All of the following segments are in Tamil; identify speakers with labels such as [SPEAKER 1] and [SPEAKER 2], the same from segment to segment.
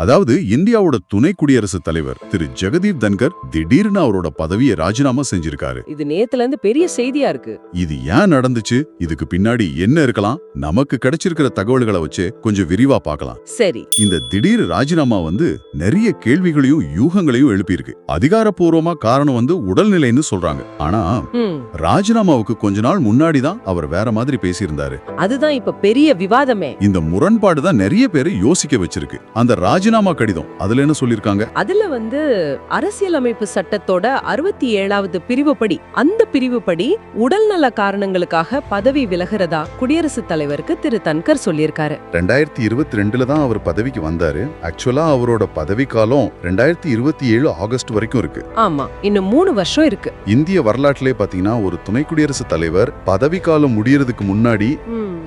[SPEAKER 1] அதாவது இந்தியாவோட துணை குடியரசுத் தலைவர் திரு ஜெகதீப் தன்கர் திடீர்னு அவரோட பதவியை ராஜினாமா செஞ்சிருக்காரு.
[SPEAKER 2] இது நேத்துல இருந்து பெரிய செய்தியா இருக்கு.
[SPEAKER 1] இது ஏன் நடந்துச்சு? இதுக்கு பின்னாடி என்ன இருக்கலாம்? நமக்கு கிடைச்சிருக்கிற தகவல்களை வச்சு கொஞ்சம் விரிவா பார்க்கலாம்.
[SPEAKER 2] சரி.
[SPEAKER 1] இந்த திடீர் ராஜினாமா வந்து நிறைய கேள்விகளையும் யூகங்களையும் எழுப்பியிருக்கு. அதிகாரப்பூர்வமா காரணம் வந்து உடல்நிலைன்னு சொல்றாங்க. ஆனா ராஜினாமாவுக்கு கொஞ்ச நாள் முன்னாடி தான் அவர் வேற மாதிரி பேசியிருந்தாரு.
[SPEAKER 2] அதுதான் இப்ப பெரிய விவாதமே.
[SPEAKER 1] இந்த முரண்பாடு தான் நிறைய பேரை யோசிக்க வச்சிருக்கு. அந்த ராஜினாமா கடிதம். அதுல என்ன சொல்லிருக்காங்க?
[SPEAKER 2] அதுல வந்து அரசியலமைப்பு சட்டத்தோட அறுபத்தி ஏழாவது பிரிவுப்படி அந்த பிரிவுப்படி உடல்நல காரணங்களுக்காக பதவி விலகிறதா குடியரசுத் தலைவருக்கு திரு. தன்கர் சொல்லியிருக்காரு.
[SPEAKER 1] ரெண்டாயிரத்தி இருபத்தி ரெண்டுல தான் அவர் பதவிக்கு வந்தாரு. ஆக்சுவலா அவரோட பதவி காலம் ரெண்டாயிரத்தி இருபத்தி ஏழு ஆகஸ்ட் வரைக்கும் இருக்கு.
[SPEAKER 2] ஆமா இன்னும் மூணு வருஷம் இருக்கு.
[SPEAKER 1] இந்திய வரலாற்றிலே பாத்தீங்கன்னா ஒரு துணை குடியரசுத் தலைவர் பதவி காலம் முடியறதுக்கு முன்னாடி.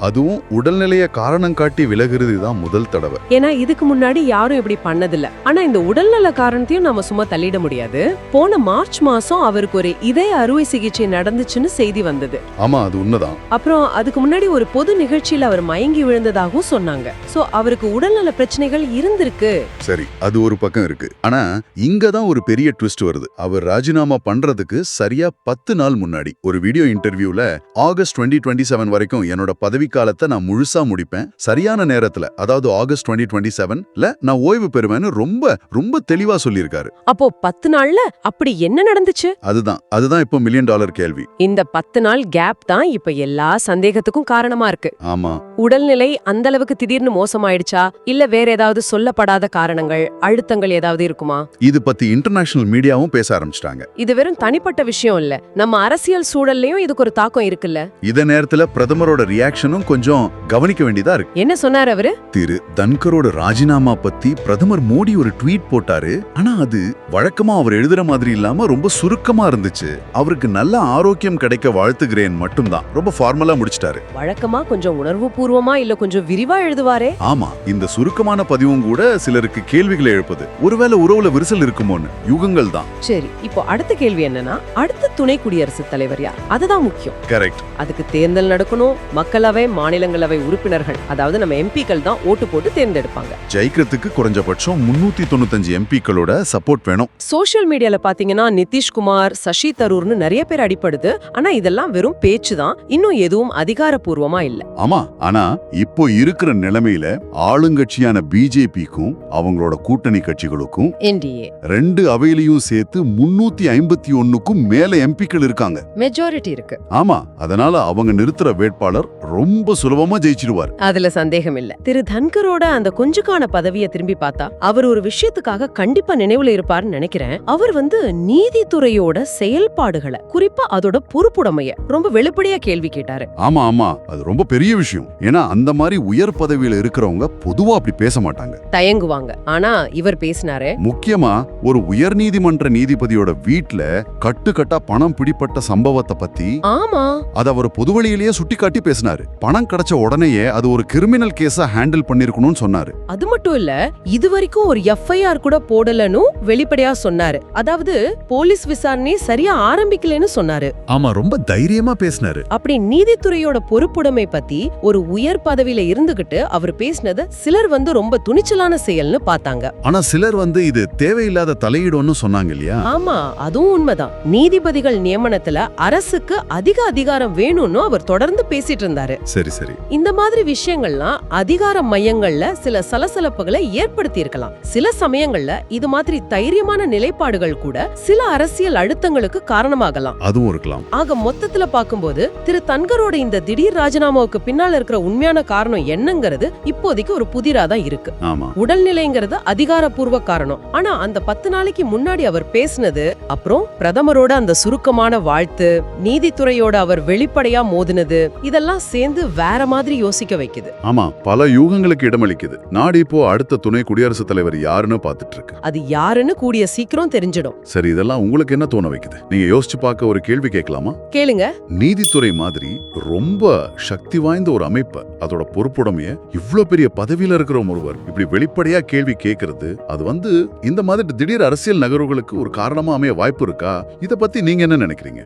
[SPEAKER 1] அதுவும் உடல்நிலைய காரணம் காட்டி விலகுறது தான் முதல் தடவை.
[SPEAKER 2] ஏன்னா இதுக்கு முன்னாடி யாரும் இப்படி பண்ணதில்ல. ஆனா இந்த உடல்நல காரணத்தையும் நாம சும்மா தள்ளிட முடியாது. போன மார்ச் மாசம் அவருக்கு ஒரு இதய அறுவை சிகிச்சை நடந்துச்சுன்னு செய்தி வந்தது.
[SPEAKER 1] ஆமா அது உண்மைதான்.
[SPEAKER 2] அப்புறம் அதுக்கு முன்னாடி ஒரு பொது நிகழ்ச்சியில அவர் மயங்கி விழுந்ததாகவும் சொன்னாங்க. சோ அவருக்கு உடல்நல பிரச்சனைகள் இருந்திருக்கு.
[SPEAKER 1] சரி அது ஒரு பக்கம் இருக்கு. ஆனா இங்க தான் ஒரு பெரிய ட்விஸ்ட் வருது. அவர் ராஜினாமா பண்றதுக்கு சரியா பத்து நாள் முன்னாடி. ஒரு வீடியோ இன்டர்வியூல ஆகஸ்ட் டுவெண்ட்டி டுவெண்ட்டி செவன் வரைக்கும் என்னோட பதவி காலத்தை நான் முழுசா முடிப்பேன். சரியான நேரத்துல அதாவது ஆகஸ்ட் டுவெண்ட்டி டுவெண்ட்டி செவன்ல நான் ஓய்வு பெறுவேன்னு ரொம்ப ரொம்ப தெளிவா சொல்லியிருக்காரு.
[SPEAKER 2] அப்போ பத்து நாள்ல அப்படி என்ன நடந்துச்சு?
[SPEAKER 1] அதுதான் அதுதான் இப்போ மில்லியன் டாலர் கேள்வி.
[SPEAKER 2] இந்த பத்து நாள் கேப் தான் இப்ப எல்லா சந்தேகத்துக்கும் காரணமா இருக்கு.
[SPEAKER 1] ஆமா.
[SPEAKER 2] உடல்நிலை அந்த அளவுக்கு திடீர்னு மோசமாயிடுச்சா? இல்ல வேற ஏதாவது சொல்லப்படாத காரணங்கள் அழுத்தங்கள் ஏதாவது இருக்குமா?
[SPEAKER 1] இது பத்தி இன்டர்நேஷனல் மீடியாவும் பேச ஆரம்பிச்சிட்டாங்க.
[SPEAKER 2] இது வெறும் தனிப்பட்ட விஷயம் இல்ல. நம்ம அரசியல் சூழல்லையும் இதுக்கு ஒரு தாக்கம் இருக்குல்ல?
[SPEAKER 1] இத நேரத்துல பிரதமரோட ரியாக்ஷனும் கொஞ்சம் கவனிக்க வேண்டியதா இருக்கு.
[SPEAKER 2] என்ன சொன்னார் அவரு?
[SPEAKER 1] திரு தன்கரோட ராஜினாமா பத்தி பிரதமர் மோடி ஒரு ட்வீட் போட்டாரு. ஆனா அது வழக்கமா அவர் எழுதுற மாதிரி இல்லாம ரொம்ப சுருக்கமா இருந்துச்சு. அவருக்கு நல்ல ஆரோக்கியம் கிடைக்க வாழ்த்துகிறேன் மட்டும்தான். ரொம்ப ஃபார்மலா முடிச்சிட்டாரு.
[SPEAKER 2] வழக்கமா கொஞ்சம் உணர்வு பூர்வமா இல்ல கொஞ்சம் விரிவா எழுதுவாரே?
[SPEAKER 1] ஆமா இந்த சுருக்கமான பதிவும் கூட சிலருக்கு கேள்விகளை எழுப்புது. ஒருவேளை உறவுல விரிசல் இருக்குமோன்னு. யுகங்கள் தான்.
[SPEAKER 2] சரி இப்போ அடுத்த கேள்வி என்னன்னா அடுத்த துணை குடியரசுத் தலைவர் யார்? அதுதான் முக்கியம்.
[SPEAKER 1] கரெக்ட்
[SPEAKER 2] அதுக்கு தேர்தல் நடக்கணும். மக்களவை மாநிலங்களவை உறுப்பினர்கள் அதாவது நம்ம எம்பிக்கள் தான் ஓட்டு போட்டு தேர்ந்தெடுப்பாங்க.
[SPEAKER 1] ஜெயிக்கிறதுக்கு குறைஞ்சபட்சம் முன்னூத்தி தொண்ணூத்தஞ்சு எம்பிக்களோட சப்போர்ட் வேணும்.
[SPEAKER 2] சோஷியல் மீடியால பாத்தீங்கன்னா நிதிஷ்குமார் சசி தரூர்னு நிறைய பேர் அடிப்படுது. ஆனா இதெல்லாம் வெறும் பேச்சு தான். இன்னும் எதுவும் அதிகாரப்பூர்வமா இல்ல.
[SPEAKER 1] ஆமா ஆனா இப்போ இருக்கிற நிலைமையில ஆளுங்கட்சியான பிஜேபிக்கும் அவங்களோட கூட்டணி கட்சிகளுக்கும்
[SPEAKER 2] என்டிஏ
[SPEAKER 1] ரெண்டு அவையிலையும் சேர்த்து முன்னூத்தி ஐம்பத்தி ஒண்ணுக்கும் மேல எம்பிக்கள் இருக்காங்க.
[SPEAKER 2] மெஜாரிட்டி இருக்கு.
[SPEAKER 1] ஆமா அதனால அவங்க நிறுத்துற வேட்பாளர் ரொம்ப சுலபமா ஜெயிச்சிருவார்.
[SPEAKER 2] அதுல சந்தேகம் இல்ல. திரு தன்கரோட அந்த கொஞ்சுக்கான பதவியை திரும்பி பார்த்தா அவர் ஒரு விஷயத்துக்காக கண்டிப்பா நினைவுல இருப்பாருன்னு நினைக்கிறேன். அவர் வந்து நீதித்துறையோட செயல்பாடுகளை குறிப்பா அதோட பொறுப்புடைமைய ரொம்ப வெளிப்படையா கேள்வி கேட்டாரு.
[SPEAKER 1] ஆமா ஆமா. அது ரொம்ப பெரிய விஷயம். ஏன்னா அந்த மாதிரி உயர் பதவியில இருக்கிறவங்க பொதுவா அப்படி பேச மாட்டாங்க.
[SPEAKER 2] தயங்குவாங்க. ஆனா இவர் பேசினாரு.
[SPEAKER 1] முக்கியமா ஒரு உயர் நீதிமன்ற நீதிபதியோட வீட்ல கட்டுக்கட்டா பணம் பிடிப்பட்ட சம்பவத்தை பத்தி
[SPEAKER 2] ஆமா.
[SPEAKER 1] அத அவர் பொதுவழியிலேயே சுட்டிக்காட்டி பேசினாரு. பணம் கிடைச்ச உடனேயே அது ஒரு கிரிமினல் கேஸா ஹேண்டில் பண்ணிருக்கணும்னு சொன்னாரு.
[SPEAKER 2] அது மட்டும் இல்ல இது வரைக்கும் ஒரு எஃப்ஐஆர் கூட போடலன்னு வெளிப்படையா சொன்னாரு. அதாவது போலீஸ் விசாரணை சரியா ஆரம்பிக்கலன்னு சொன்னாரு.
[SPEAKER 1] ஆமா ரொம்ப தைரியமா பேசினாரு.
[SPEAKER 2] அப்படி நீதித்துறையோட பொறுப்புடைமை பத்தி ஒரு உயர் பதவியில இருந்துகிட்டு அவர் பேசினத சிலர் வந்து ரொம்ப துணிச்சலான செயல்னு பார்த்தாங்க.
[SPEAKER 1] ஆனா சிலர் வந்து இது தேவையில்லாத தலையீடுன்னு சொன்னாங்க இல்லையா?
[SPEAKER 2] ஆமா அதுவும் உண்மைதான். நீதிபதிகள் நியமனத்துல அரசுக்கு அதிக அதிகாரம் வேணும்னு அவர் தொடர்ந்து பேசிட்டு இருந்தாரு.
[SPEAKER 1] சரி சரி.
[SPEAKER 2] இந்த மாதிரி விஷயங்கள்லாம் அதிகார மையங்கள்ல சில சலசலப்புகளை ஏற்படுத்தி இருக்கலாம் சில சமயங்கள்ல இது மாதிரி தைரியமான நிலைப்பாடுகள் கூட சில அரசியல் அழுத்தங்களுக்கு காரணமாகலாம்.
[SPEAKER 1] அதுவும் இருக்கலாம்.
[SPEAKER 2] ஆக மொத்தத்துல பாக்கும்போது திரு தன்கரோட இந்த திடீர் ராஜினாமாவுக்கு பின்னால இருக்கிற உண்மையான காரணம் என்னங்கிறது இப்போதைக்கு ஒரு புதிரா தான் இருக்கு.
[SPEAKER 1] ஆமா.
[SPEAKER 2] உடல்நிலைங்கிறது அதிகாரப்பூர்வ காரணம். ஆனா அந்த பத்து நாளைக்கு முன்னாடி அவர் பேசினது அப்புறம் பிரதமரோட அந்த சுருக்கமான வாழ்த்து நீதித்துறையோட அவர் வெளிப்படையா மோதினது இதெல்லாம் சேர்ந்து வேற மாதிரி யோசிக்க வைக்குது.
[SPEAKER 1] ஆமா பல யூகங்களுக்கு இடமளிக்குது. நாடு இப்போ அடுத்த துணை குடியரசுத் தலைவர் யாருன்னு பாத்துட்டு இருக்கு
[SPEAKER 2] அது யாருன்னு கூடிய சீக்கிரம் தெரிஞ்சிடும்.
[SPEAKER 1] சரி இதெல்லாம் உங்களுக்கு என்ன தோண வைக்குது? நீங்க யோசிச்சு பார்க்க ஒரு கேள்வி கேட்கலாமா?
[SPEAKER 2] கேளுங்க.
[SPEAKER 1] நீதித்துறை மாதிரி ரொம்ப சக்தி வாய்ந்த ஒரு அமைப்பு அதோட பொறுப்புடைமைய இவ்ளோ பெரிய பதவியில இருக்கிற ஒருவர் இப்படி வெளிப்படையா கேள்வி கேட்கறது அது வந்து இந்த மாதிரி திடீர் அரசியல் நகர்வுகளுக்கு ஒரு காரணமா அமைய வாய்ப்பு இருக்கா? இத பத்தி நீங்க என்ன நினைக்கிறீங்க?